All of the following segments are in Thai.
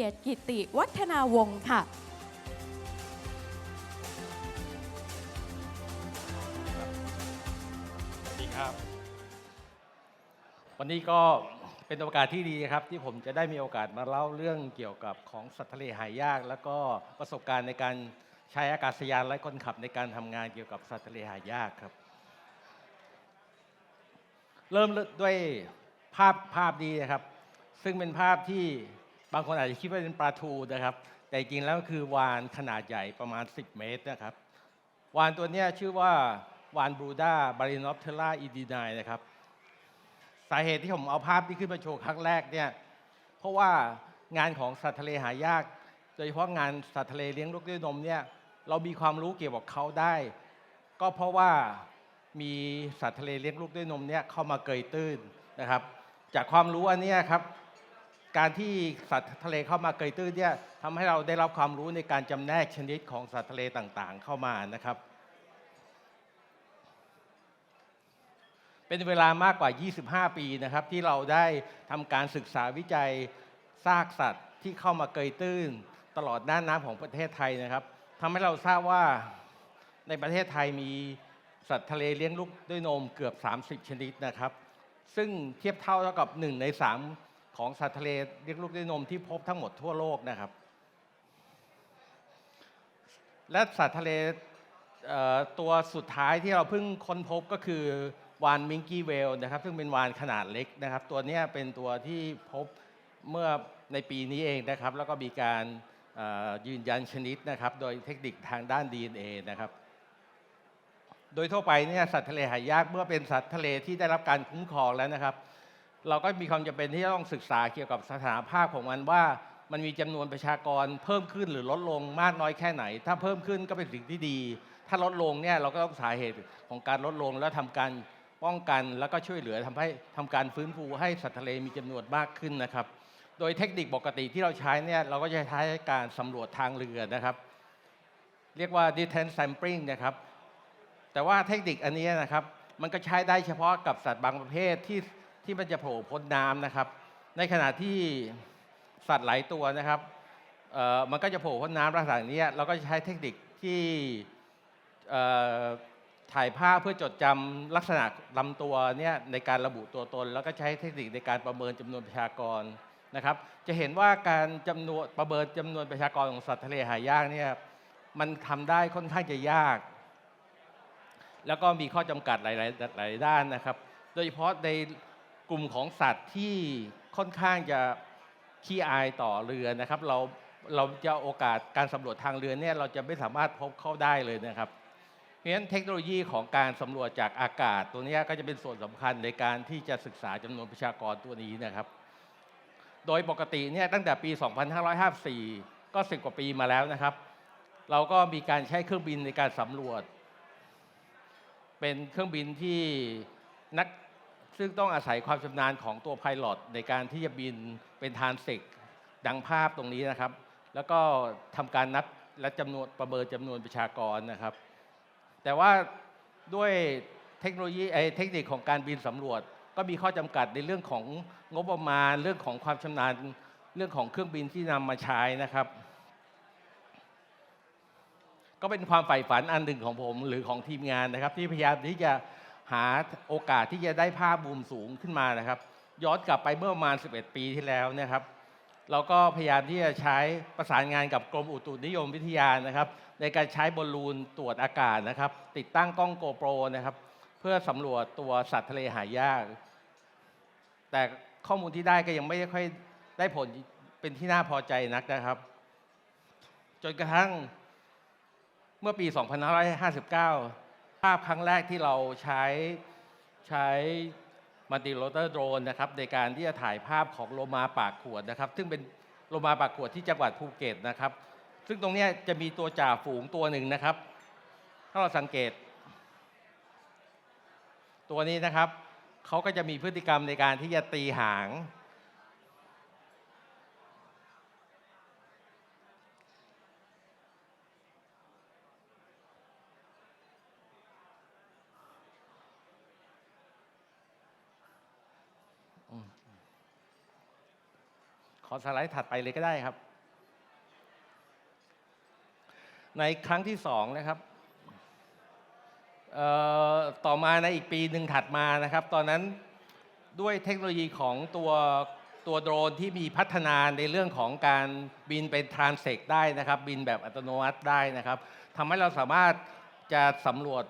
กียรติกิติวัฒนาวงศ์ค่ะสวัสดีครับ วันนี้ก็เป็นโอกาสที่ดีครับ ที่ผมจะได้มีโอกาสมาเล่าเรื่องเกี่ยวกับของสัตว์ทะเลหายาก แล้วก็ประสบการณ์ในการใช้อากาศยานไร้คนขับในการทำงานเกี่ยวกับสัตว์ทะเลหายากครับ เริ่มด้วยภาพภาพนี้นะครับ ซึ่งเป็นภาพที่ บางคนอาจจะคิดว่าเป็นปลาทูนะครับ แต่จริงแล้วคือวานขนาดใหญ่ประมาณ 10 เมตรนะครับ วานตัวนี้ชื่อว่าวานบรูด้าบารินอปเทล่าอีดีนายนะครับ สาเหตุที่ผมเอาภาพที่ขึ้นมาโชว์ครั้งแรกเนี่ย เพราะว่างานของสัตว์ทะเลหายาก โดยเฉพาะงานสัตว์ทะเลเลี้ยงลูกด้วยนมเนี่ย เรามีความรู้เกี่ยวกับเขาได้ ก็เพราะว่ามีสัตว์ทะเลเลี้ยงลูกด้วยนมเนี่ยเข้ามาเกยตื้นนะครับ จากความรู้อันนี้ครับ การที่สัตว์ทะเลเข้ามาเกยตื้นเนี่ยทำให้เราได้รับความรู้ในการจำแนกชนิดของสัตว์ทะเลต่างๆ เข้ามานะครับ เป็นเวลามากกว่า 25 ปีนะครับ ที่เราได้ทำการศึกษาวิจัยซากสัตว์ที่เข้ามาเกยตื้น ตลอดน่านน้ำของประเทศไทยนะครับทำให้เราทราบว่าในประเทศไทยมีสัตว์ทะเลเลี้ยงลูกด้วยนมเกือบ 30 ชนิดนะครับ ซึ่งเทียบเท่าเท่ากับ 1 ใน 3 ของสัตว์ทะเลเลี้ยงลูกด้วยนมที่พบทั้งหมดทั่วโลกนะครับ และสัตว์ทะเลเตัวสุดท้ายที่เราเพิ่งค้นพบก็คือวานมิงกี้เวลนะครับ ซึ่งเป็นวานขนาดเล็กนะครับ ตัวนี้เป็นตัวที่พบเมื่อในปีนี้เองนะครับ แล้วก็มีการยืนยันชนิดนะครับ โดยเทคนิคทางด้าน DNA นะครับ โดยทั่วไปเนี่ยสัตว์ทะเลหายากเมื่อเป็นสัตว์ทะเลที่ได้รับการคุ้มครองแล้วนะครับ เราก็มีความจำเป็นที่จะต้องศึกษาเกี่ยวกับสถานภาพของมันว่ามันมีจำนวนประชากรเพิ่มขึ้นหรือลดลงมากน้อยแค่ไหน ถ้าเพิ่มขึ้นก็เป็นสิ่งที่ดี ถ้าลดลงเนี่ยเราก็ต้องสาเหตุของการลดลงแล้วทำการป้องกันแล้วก็ช่วยเหลือทำให้ทำการฟื้นฟูให้สัตว์ทะเลมีจำนวนมากขึ้นนะครับ โดยเทคนิคปกติที่เราใช้เนี่ยเราก็จะใช้การสำรวจทางเรือนะครับ เรียกว่า detent sampling นะครับ แต่ว่าเทคนิคอันนี้นะครับ มันก็ใช้ได้เฉพาะกับสัตว์บางประเภทที่ ที่มันจะโผล่พ้นน้ำนะครับ ในขณะที่สัตว์หลายตัวนะครับมันก็จะโผล่พ้นน้ำลักษณะนี้เราก็จะใช้เทคนิคที่ถ่ายภาพเพื่อจดจำลักษณะลำตัวเนี่ยในการระบุตัวตน แล้วก็ใช้เทคนิคในการประเมินจำนวนประชากรนะครับ จะเห็นว่าการจำนวนประเมินจำนวนประชากรของสัตว์ทะเลหายากเนี่ยมันทำได้ค่อนข้างจะยาก แล้วก็มีข้อจำกัดหลาย ๆ หลายด้านนะครับ โดยเฉพาะใน กลุ่มของสัตว์ที่ค่อนข้างจะขี้อายต่อเรือนะครับ เราเราจะโอกาสการสำรวจทางเรือเนี่ยเราจะไม่สามารถพบเข้าได้เลยนะครับเพราะฉะนั้นเทคโนโลยีของการสำรวจจากอากาศ ตัวนี้ก็จะเป็นส่วนสำคัญในการที่จะศึกษาจำนวนประชากรตัวนี้นะครับ โดยปกติเนี่ยตั้งแต่ปี 2554 ก็10กว่าปีมาแล้วนะครับ เราก็มีการใช้เครื่องบินในการสำรวจ เป็นเครื่องบินที่นัก ซึ่งต้องอาศัยความชำนาญของตัวไพลอตในการที่จะบินเป็นทานเซกดังภาพตรงนี้นะครับ แล้วก็ทำการนับและจำนวนประเมินจำนวนประชากรนะครับ แต่ว่าด้วยเทคโนโลยีไอเทคนิคของการบินสำรวจ ก็มีข้อจำกัดในเรื่องของงบประมาณ เรื่องของความชำนาญเรื่องของเครื่องบินที่นำมาใช้นะครับ ก็เป็นความใฝ่ฝันอันหนึ่งของผมหรือของทีมงานนะครับ ที่พยายามที่จะ หาโอกาสที่จะได้ภาพมุมสูงขึ้นมานะครับ ย้อนกลับไปเมื่อประมาณ 11 ปีที่แล้วนะครับ เราก็พยายามที่จะใช้ประสานงานกับกรมอุตุนิยมวิทยานะครับ ในการใช้บอลลูนตรวจอากาศนะครับ ติดตั้งกล้องโกโปรนะครับ เพื่อสำรวจตัวสัตว์ทะเลหายาก แต่ข้อมูลที่ได้ก็ยังไม่ค่อยได้ผลเป็นที่น่าพอใจนักนะครับ จนกระทั่งเมื่อปี 2559 ภาพครั้งแรกที่เราใช้ใช้มัลติโรเตอร์โดรนนะครับในการที่จะถ่ายภาพของโลมาปากขวดนะครับ ซึ่งเป็นโลมาปากขวดที่จังหวัดภูเก็ตนะครับ ซึ่งตรงนี้จะมีตัวจ่าฝูงตัวหนึ่งนะครับ ถ้าเราสังเกต ตัวนี้นะครับเขาก็จะมีพฤติกรรมในการที่จะตีหาง ขอสไลด์ถัดไปเลยก็ได้ครับ ในครั้งที่สองนะครับต่อมาในอีกปีหนึ่งถัดมานะครับ ตอนนั้นด้วยเทคโนโลยีของตัวตัวโดรนที่มีพัฒนาในเรื่องของการบินเป็นทรานเซกได้นะครับ บินแบบอัตโนมัติได้นะครับทำให้เราสามารถจะสำรวจ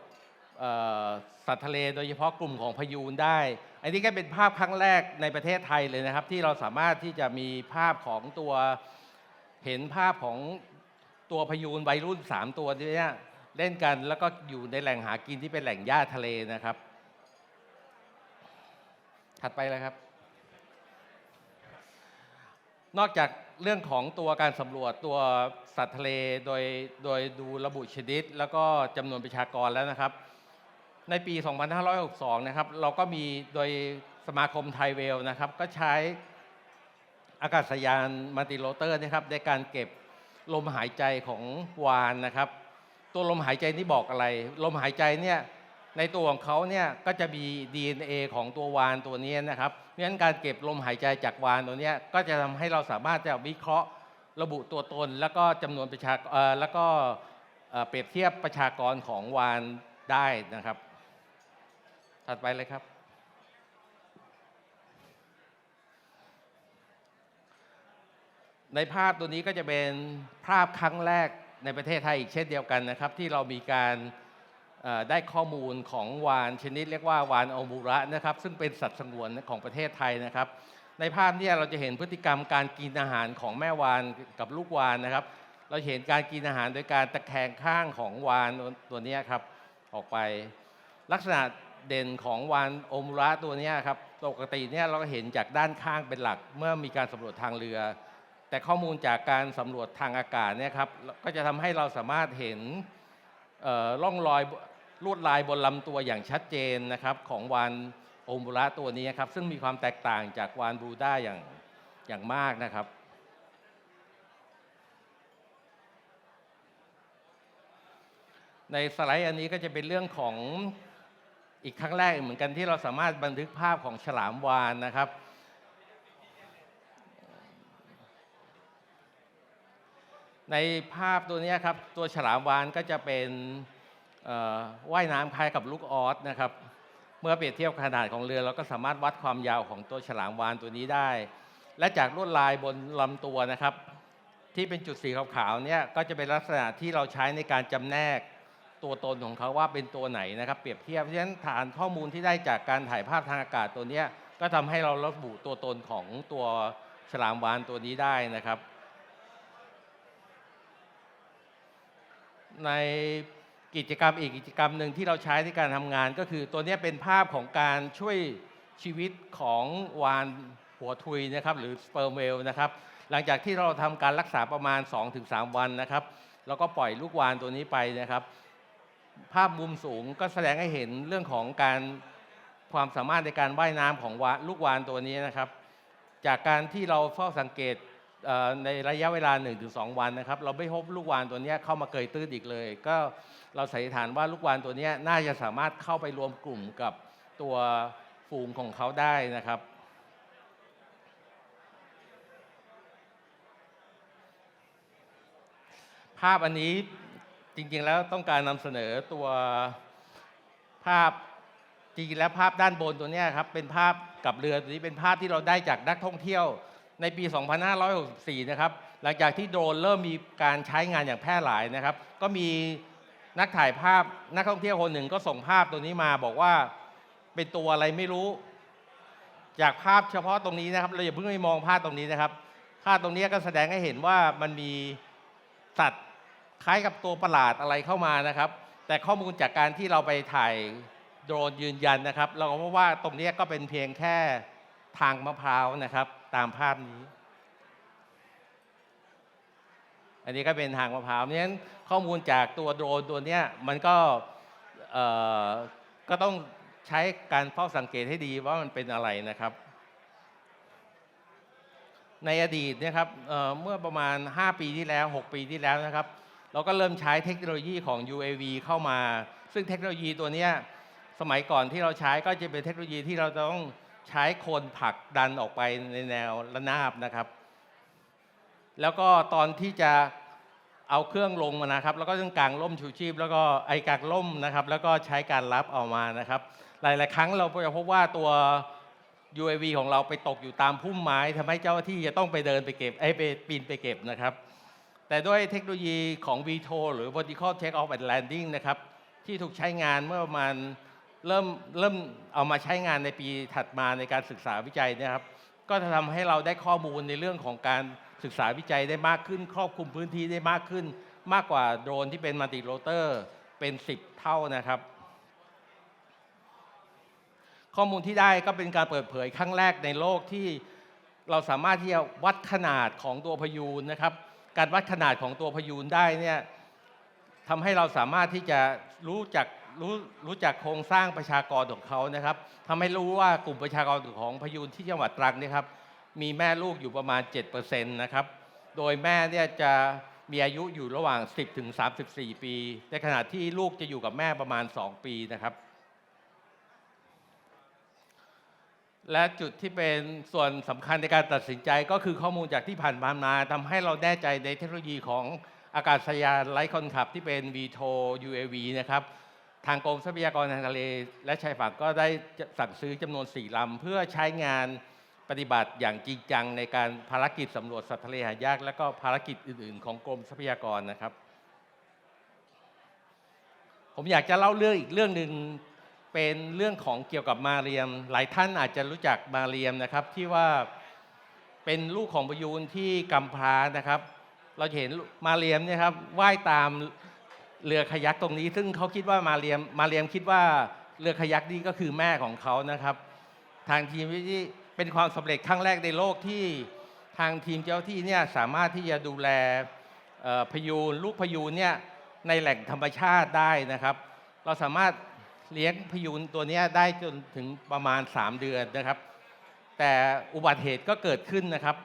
สัตว์ทะเลโดยเฉพาะกลุ่มของพายูนได้ อันนี้ก็เป็นภาพครั้งแรกในประเทศไทยเลยนะครับ ที่เราสามารถที่จะมีภาพของตัวเห็นภาพของตัวพายูนวัยรุ่น 3 ตัวเนี้เล่นกันแล้วก็อยู่ในแหล่งหากินที่เป็นแหล่งหญ้าทะเลนะครับ ถัดไปเลยครับ นอกจากเรื่องของตัวการสำรวจตัวสัตว์ทะเลโดยโดยดูระบุชนิด แล้วก็จำนวนประชากรแล้วนะครับ ในปี 2562 นะครับ เราก็มีโดยสมาคมไทยเวลนะครับ ก็ใช้อากาศยานมัลติโรเตอร์นะครับ ในการเก็บลมหายใจของวานนะครับ ตัวลมหายใจนี่บอกอะไร ลมหายใจเนี่ยในตัวของเขาเนี่ยก็จะมี DNA ของตัววานตัวนี้นะครับเพราะฉะนั้นการเก็บลมหายใจจากวานตัวนี้ก็จะทำให้เราสามารถจะวิเคราะห์ระบุตัวตน แล้วก็จำนวนประชากรแล้วก็เปรียบเทียบประชากรของวานได้นะครับ ถัดไปเลยครับ ในภาพตัวนี้ก็จะเป็นภาพครั้งแรกในประเทศไทยอีกเช่นเดียวกันนะครับ ที่เรามีการได้ข้อมูลของวานชนิดเรียกว่าวานอมูระนะครับ ซึ่งเป็นสัตว์สงวนของประเทศไทยนะครับ ในภาพนี้เราจะเห็นพฤติกรรมการกินอาหารของแม่วานกับลูกวานนะครับ เราเห็นการกินอาหารโดยการตะแคงข้างของวานตัวนี้ครับออกไป ลักษณะ เด่นของวานโอมูระตัวนี้ครับปกติเนี่ยเราก็เห็นจากด้านข้างเป็นหลัก เมื่อมีการสำรวจทางเรือ แต่ข้อมูลจากการสำรวจทางอากาศเนี่ยครับก็จะทำให้เราสามารถเห็นล่อร่องรอยลวดลายบนลำตัวอย่างชัดเจนนะครับของวานโอมูระตัวนี้ครับซึ่งมีความแตกต่างจากวานบรูด้าอย่างอย่างมากนะครับในสไลด์อันนี้ก็จะเป็นเรื่องของ อีกครั้งแรกเหมือนกันที่เราสามารถบันทึกภาพของฉลามวานนะครับ ในภาพตัวนี้ครับ ตัวฉลามวานก็จะเป็นว่ายน้ำคล้ายกับลูกออสนะครับ เมื่อเปรียบเทียบขนาดของเรือ เราก็สามารถวัดความยาวของตัวฉลามวานตัวนี้ได้ และจากลวดลายบนลำตัวนะครับ ที่เป็นจุดสีขาวๆเนี่ยก็จะเป็นลักษณะที่เราใช้ในการจำแนก ตัวตนของเขาว่าเป็นตัวไหนนะครับ เปรียบเทียบเพราะฉะนั้นฐานข้อมูลที่ได้จากการถ่ายภาพทางอากาศตัวนี้ก็ทำให้เราระบุตัวตนของตัวฉลามวานตัวนี้ได้นะครับ ในกิจกรรมอีกกิจกรรมหนึ่งที่เราใช้ในการทำงานก็คือตัวนี้เป็นภาพของการช่วยชีวิตของวานหัวทุยนะครับ หรือสเปิร์มเวลนะครับ หลังจากที่เราทำการรักษาประมาณ 2-3 วันนะครับ แล้วก็ปล่อยลูกวานตัวนี้ไปนะครับ ภาพมุมสูงก็แสดงให้เห็นเรื่องของการความสามารถในการว่ายน้ำของวลูกวานตัวนี้นะครับ จากการที่เราเฝ้าสังเกตในระยะเวลา 1-2 วันนะครับ เราไม่พบลูกวานตัวนี้เข้ามาเกยตื้นอีกเลย ก็เราสันนิษฐานว่าลูกวานตัวนี้น่าจะสามารถเข้าไปรวมกลุ่มกับตัวฝูงของเขาได้นะครับ ภาพอันนี้ จริงๆแล้วต้องการนำเสนอตัวภาพจริงๆแล้วภาพด้านบนตัวนี้ครับเป็นภาพกับเรือตัวนี้เป็นภาพที่เราได้จากนักท่องเที่ยวในปี 2564 นะครับ หลังจากที่โดรนเริ่มมีการใช้งานอย่างแพร่หลายนะครับ ก็มีนักถ่ายภาพนักท่องเที่ยวคนหนึ่งก็ส่งภาพตัวนี้มาบอกว่าเป็นตัวอะไรไม่รู้ จากภาพเฉพาะตรงนี้นะครับ เราอย่าเพิ่งไปมองภาพตรงนี้นะครับ ภาพตรงนี้ก็แสดงให้เห็นว่ามันมีสัตว์ คล้ายกับตัวประหลาดอะไรเข้ามานะครับ แต่ข้อมูลจากการที่เราไปถ่ายโดรนยืนยันนะครับ เราก็พบว่าตรงนี้ก็เป็นเพียงแค่ทางมะพร้าวนะครับ ตามภาพนี้ อันนี้ก็เป็นทางมะพร้าวเพราะฉะนั้นข้อมูลจากตัวโดรนตัวนี้มันก็เออก็ต้องใช้การเฝ้าสังเกตให้ดีว่ามันเป็นอะไรนะครับ ในอดีตเนะครับเเมื่อประมาณ 5 ปีที่แล้ว 6 ปีที่แล้วนะครับ เราก็เริ่มใช้เทคโนโลยีของ UAV เข้ามา ซึ่งเทคโนโลยีตัวนี้สมัยก่อนที่เราใช้ก็จะเป็นเทคโนโลยีที่เราต้องใช้คนผลักดันออกไปในแนวระนาบนะครับ แล้วก็ตอนที่จะเอาเครื่องลงมานะครับ แล้วก็ต้องกางร่มชูชีพ แล้วก็ไอกางร่มนะครับ แล้วก็ใช้การรับเอามานะครับ หลาย ๆ ครั้งเราจะพบว่าตัว UAV ของเราไปตกอยู่ตามพุ่มไม้ทำให้เจ้าหน้าที่จะต้องไปเดินไปเก็บไอไปปีนไปเก็บนะครับ แต่ด้วยเทคโนโลยีของ VTOL หรือ Vertical Take Off and Landing นะครับ ที่ถูกใช้งานเมื่อประมาณเริ่มเริ่มเอามาใช้งานในปีถัดมาในการศึกษาวิจัยนะครับ ก็จะทำให้เราได้ข้อมูลในเรื่องของการศึกษาวิจัยได้มากขึ้น ครอบคลุมพื้นที่ได้มากขึ้น มากกว่าโดรนที่เป็นมัลติโรเตอร์เป็น 10 เท่านะครับ ข้อมูลที่ได้ก็เป็นการเปิดเผยครั้งแรกในโลกที่เราสามารถที่จะวัดขนาดของตัวพยูนนะครับ การวัดขนาดของตัวพยูนได้เนี่ยทำให้เราสามารถที่จะรู้จักรู้รู้จักโครงสร้างประชากรของเขานะครับทำให้รู้ว่ากลุ่มประชากรของพยูนที่จังหวัดตรังเนี่ยครับมีแม่ลูกอยู่ประมาณ7%นะครับ โดยแม่เนี่ยจะมีอายุอยู่ระหว่าง 10ถึง34 ปี ในขณะที่ลูกจะอยู่กับแม่ประมาณ 2 ปีนะครับ และจุดที่เป็นส่วนสำคัญในการตัดสินใจก็คือข้อมูลจากที่ผ่านมามาทำให้เราแน่ใจในเทคโนโลยีของอากาศยานไร้คนขับที่เป็น VTO UAV นะครับทางกรมทรัพยากรทางทะเล และชายฝั่งก็ได้สั่งซื้อจำนวน 4ลำ เพื่อใช้งานปฏิบัติอย่างจริงจังในการภารกิจสำรวจสัตว์ทะเลหายาก และก็ภารกิจอื่น ๆ ของกรมทรัพยากรนะครับ ผมอยากจะเล่าเรื่องอีกเรื่องหนึ่ง เป็นเรื่องของเกี่ยวกับมาเรียม หลายท่านอาจจะรู้จักมาเรียมนะครับที่ว่าเป็นลูกของพยูนที่กำพร้านะครับ เราเห็นมาเรียมเนี่ยครับว่ายตามเรือขยักตรงนี้ ซึ่งเขาคิดว่ามาเรียมมาเรียมคิดว่าเรือขยักนี่ก็คือแม่ของเขานะครับ ทางทีมวิที่เป็นความสำเร็จครั้งแรกในโลกที่ทางทีมเจ้าที่เนี่ยสามารถที่จะดูแลพยูนลูกพยูนเนี่ยในแหล่งธรรมชาติได้นะครับ เราสามารถ เลี้ยงพยูนตัวนี้ได้จนถึงประมาณ 3 เดือนนะครับ แต่อุบัติเหตุก็เกิดขึ้นนะครับ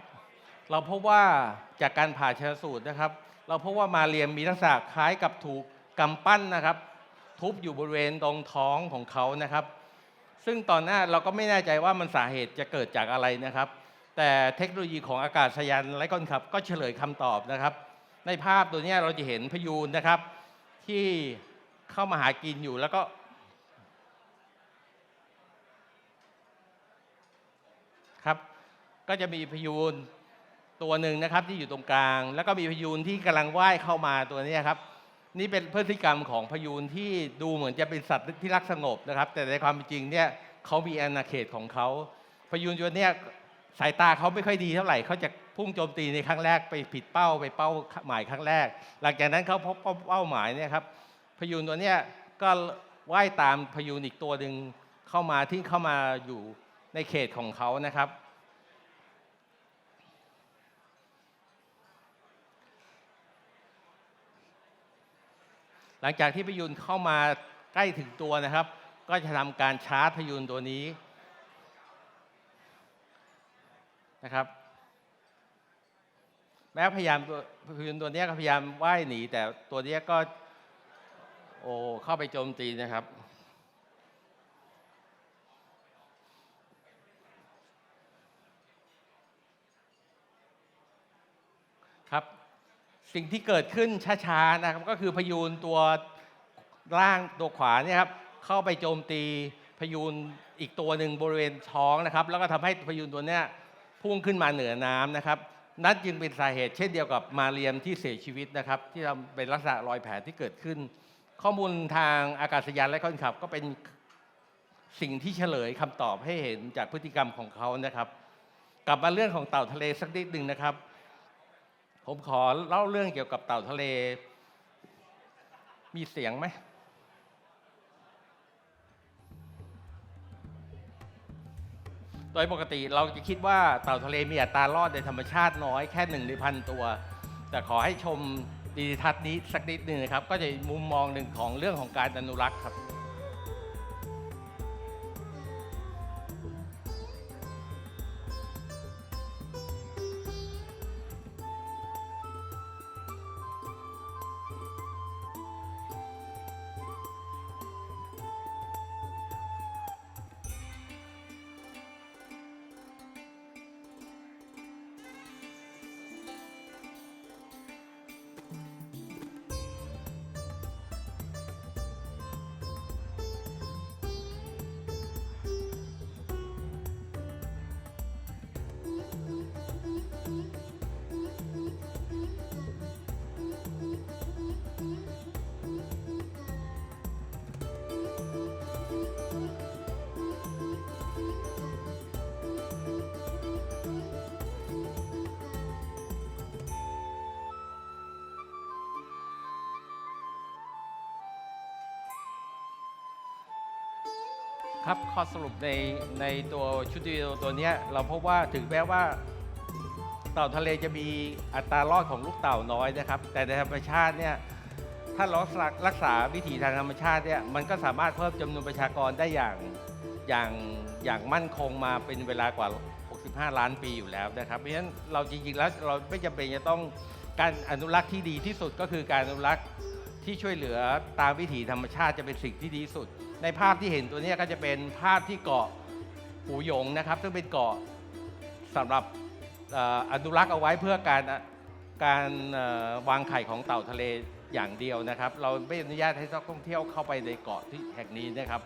เราพบว่าจากการผ่าชนสูตรนะครับ เราพบว่ามาเรียมมีลักษณะคล้ายกับถูกกำปั้นนะครับ ทุบอยู่บริเวณตรงท้องของเขานะครับ ซึ่งตอนหน้าเราก็ไม่แน่ใจว่ามันสาเหตุจะเกิดจากอะไรนะครับ แต่เทคโนโลยีของอากาศยานไร้คนขับ ก็เฉลยคำตอบนะครับ ในภาพตัวนี้เราจะเห็นพยูนนะครับ ที่เข้ามาหากินอยู่แล้วก็ ครับ ก็จะมีพยูนตัวหนึ่งนะครับที่อยู่ตรงกลาง แล้วก็มีพยูนที่กำลังว่ายเข้ามาตัวนี้ครับ นี่เป็นพฤติกรรมของพยูนที่ดูเหมือนจะเป็นสัตว์ที่รักสงบนะครับ แต่ในความเป็นจริงเนี่ยเขามีอาณาเขตของเขาพยูนตัวนี้สายตาเขาไม่ค่อยดีเท่าไหร่เขาจะพุ่งโจมตีในครั้งแรกไปผิดเป้าไปเป้าหมายครั้งแรก หลังจากนั้นเขาพบเป้าหมายเนี่ยครับพยูนตัวนี้ก็ว่ายตามพยูนอีกตัวหนึ่งเข้ามาที่เข้ามาอยู่ในเขตของเขานะครับ ลังจากที่พยูนเข้ามาใกล้ถึงตัวนะครับ ก็จะทำการชาร์จพยูนตัวนี้นะครับ แม้พยายามตัวพยูนตัวนี้ก็พยายามว่ายหนี แต่ตัวนี้ก็โอ้เข้าไปโจมตีนะครับ สิ่งที่เกิดขึ้นช้าๆนะครับก็คือพยูนตัวล่างตัวขวาเนี่ยครับเข้าไปโจมตีพยูนอีกตัวหนึ่งบริเวณท้องนะครับ แล้วก็ทำให้พยูนตัวเนี้ยพุ่งขึ้นมาเหนือน้ำนะครับนั่นจึงเป็นสาเหตุเช่นเดียวกับมาเรียมที่เสียชีวิตนะครับ ที่ทำเป็นลักษณะรอยแผลที่เกิดขึ้น ข้อมูลทางอากาศยานและคนขับ ก็เป็นสิ่งที่เฉลยคำตอบให้เห็นจากพฤติกรรมของเขานะครับ กลับมาเรื่องของเต่าทะเลสักนิดหนึ่งนะครับ ผมขอเล่าเรื่องเกี่ยวกับเต่าทะเล มีเสียงไหม โดยปกติเราจะคิดว่าเต่าทะเลมีอัตรารอดในธรรมชาติน้อยแค่หนึ่งในพันตัว แต่ขอให้ชมดีทัศน์นี้สักนิดหนึ่งนะครับ ก็จะมุมมองหนึ่งของเรื่องของการอนุรักษ์ครับ ครับข้อสรุปในในตัวชุดวิดีโอตัวนี้เราพบว่าถึงแม้ว่าเต่าทะเลจะมีอัตรารอดของลูกเต่าน้อยนะครับ แต่ในธรรมชาติเนี่ยถ้าเรารักษารักษาวิถีทางธรรมชาติเนี่ยมันก็สามารถเพิ่มจำนวนประชากรได้อย่างอย่างอย่างมั่นคงมาเป็นเวลากว่า 65 ล้านปีอยู่แล้วนะครับ เพราะฉะนั้นเราจริงๆแล้วเราไม่จำเป็นจะต้องการอนุรักษ์ที่ดีที่สุดก็คือการอนุรักษ์ที่ช่วยเหลือตามวิถีธรรมชาติจะเป็นสิ่งที่ดีที่สุด ในภาพที่เห็นตัวนี้ก็จะเป็นภาพที่เกาะหูหยงนะครับ ซึ่งเป็นเกาะสำหรับอนุรักษ์เอาไว้เพื่อการการวางไข่ของเต่าทะเลอย่างเดียวนะครับ เราไม่อนุญาตให้นักท่องเที่ยวเข้าไปในเกาะที่แห่งนี้นะครับ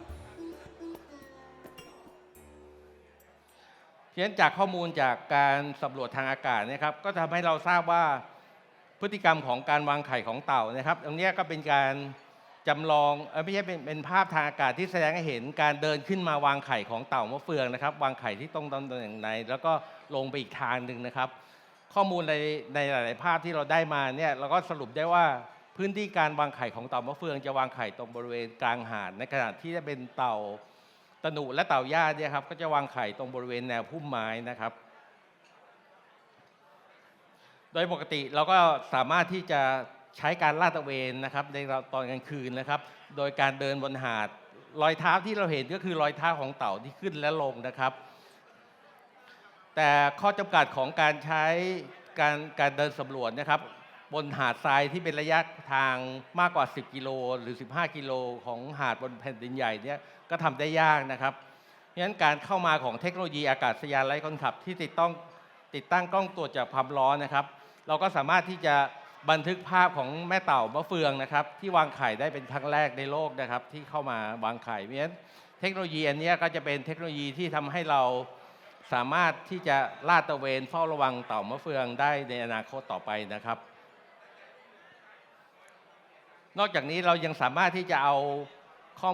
เพียงจากข้อมูลจากการสำรวจทางอากาศนะครับ ก็ทำให้เราทราบว่าพฤติกรรมของการวางไข่ของเต่านะครับ ตรงนี้ก็เป็นการ จำลองไม่ใช่เป็นเป็นภาพทางอากาศที่แสดงให้เห็นการเดินขึ้นมาวางไข่ของเต่ามะเฟืองนะครับ วางไข่ที่ตรงตำแหน่งไหนแล้วก็ลงไปอีกทางหนึ่งนะครับ ข้อมูลในในหลาย ๆ ภาพที่เราได้มาเนี่ยเราก็สรุปได้ว่าพื้นที่การวางไข่ของเต่ามะเฟือง จะวางไข่ตรงบริเวณกลางหาดในขณะที่จะเป็นเต่าตนุและเต่าย่าเนี่ยครับก็จะวางไข่ตรงบริเวณแนวพุ่มไม้นะครับ โดยปกติเราก็สามารถที่จะ ใช้การลาดตระเวนนะครับในตอนกลางคืนนะครับ โดยการเดินบนหาดรอยเท้าที่เราเห็นก็คือรอยเท้าของเต่าที่ขึ้นและลงนะครับ แต่ข้อจำกัดของการใช้การการเดินสำรวจนะครับ บนหาดทรายที่เป็นระยะทางมากกว่า 10 กิโลหรือ 15 กิโลของหาดบนแผ่นดินใหญ่เนี่ยก็ทำได้ยากนะครับเพราะฉะนั้นการเข้ามาของเทคโนโลยีอากาศยานไร้คนขับที่ติดต้องติดตั้งกล้องตรวจจับความร้อนนะครับ เราก็สามารถที่จะ บันทึกภาพของแม่เต่ามะเฟืองนะครับ ที่วางไข่ได้เป็นครั้งแรกในโลกนะครับ ที่เข้ามาวางไข่เพราะฉะนั้นเทคโนโลยีอันนี้ก็จะเป็นเทคโนโลยีที่ทำให้เราสามารถที่จะลาดตระเวนเฝ้าระวังเต่ามะเฟืองได้ในอนาคตต่อไปนะครับ นอกจากนี้เรายังสามารถที่จะเอาข้อ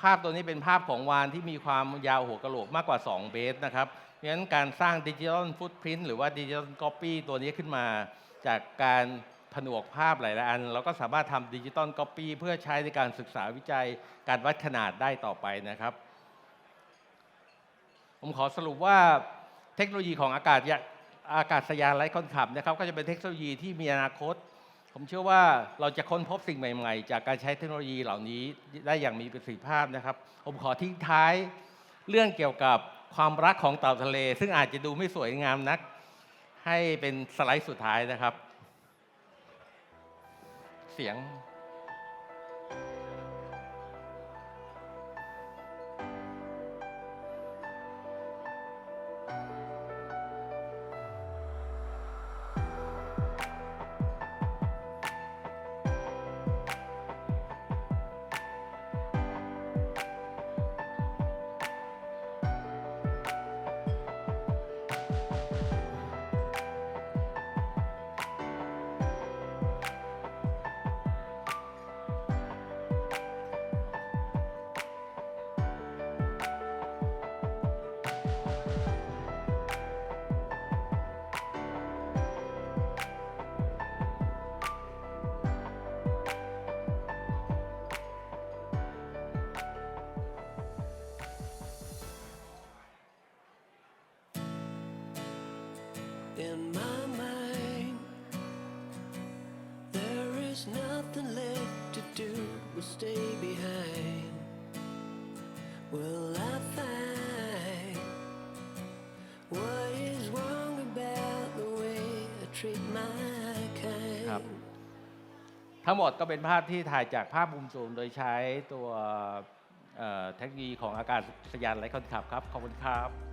ภาพตัวนี้เป็นภาพของวานที่มีความยาวหัวกะโหลกมากกว่า 2 เมตรนะครับเพราะฉะนั้นการสร้างดิจิทัลฟุตพิ้นหรือว่าดิจิทัลก๊อปปี้ตัวนี้ขึ้นมาจากการ ผนวกภาพหลายๆอัน เราก็สามารถทำดิจิตอลก๊อปปี้เพื่อใช้ในการศึกษาวิจัยการวัดขนาดได้ต่อไปนะครับ ผมขอสรุปว่าเทคโนโลยีของอากาศยาอากาศยานไร้คนขับนะครับ ก็จะเป็นเทคโนโลยีที่มีอนาคต ผมเชื่อว่าเราจะค้นพบสิ่งใหม่ ๆ จากการใช้เทคโนโลยีเหล่านี้ได้อย่างมีประสิทธิภาพนะครับ ผมขอทิ้งท้ายเรื่องเกี่ยวกับความรักของเต่าทะเล ซึ่งอาจจะดูไม่สวยงามนัก ให้เป็นสไลด์สุดท้ายนะครับ เสียง In my mind, there is nothing left to do but stay behind. Will I find what is wrong about the way I treat my kind? ครับ ทั้งหมดก็เป็นภาพที่ถ่ายจากภาพมุมสูงโดยใช้ตัวเอ่อเทคโนโลยีของอากาศยานไร้คนขับครับ ขอบคุณครับ